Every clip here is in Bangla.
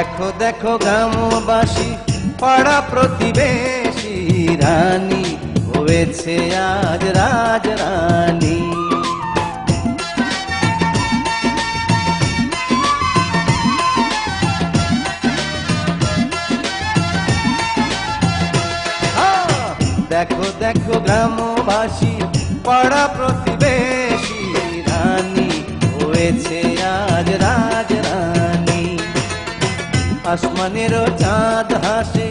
দেখো দেখো গ্রামবাসী, পাড়া প্রতিবেশী, রানী হয়েছে আজ রাজ রানী! দেখো দেখো গ্রামবাসী, পাড়া প্রতিবেশী, রানী হয়েছে আজ রাজ আসমানেরও চাঁদ হাসে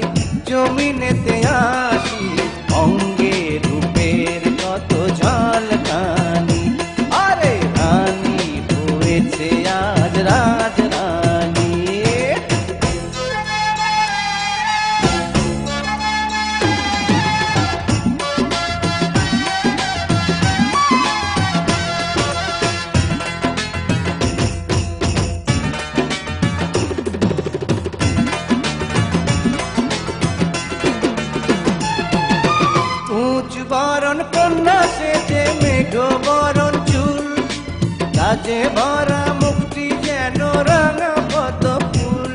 জমিনেতে আসি বরণ কন্যা সেজে মেঘ বরণ চুল। কাজে ভরা মুক্তি যেন রাঙা পদ ফুল।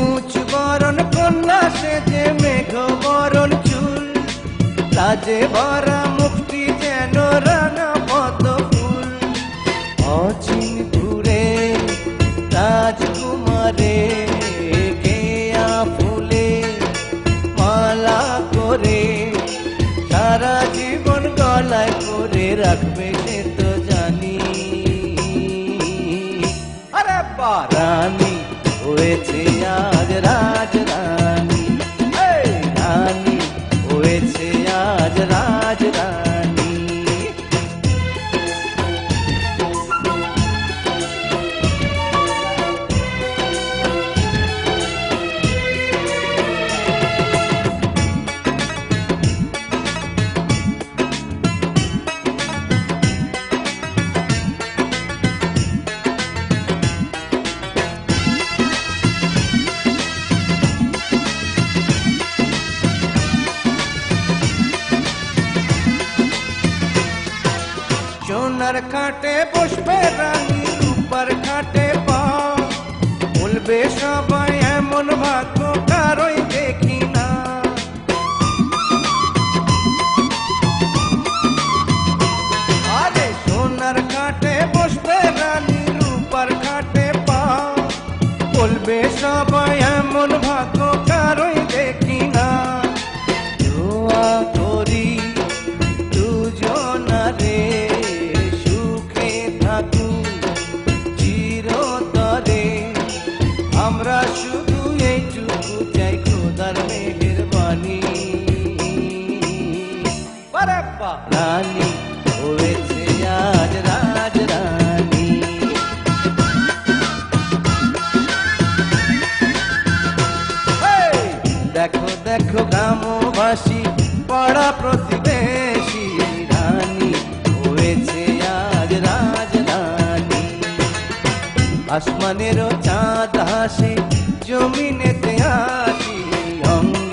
উঁচ বরণ কন্যা সেজে মেঘ বরণ চুল। কাজে ভরা হয়েছে আজ রাজ রানী এই রানী সোনার কাটে বসবে রানী রূপার কাটে পা বলবে সবাই এমন ভাগ্য কারোই ভালোবাসি পাড়া প্রতিবেশী রানী হয়েছে আজ রাজরানী আসমানেরও চাঁদ হাসে জমিনেতে আসি অঙ্গ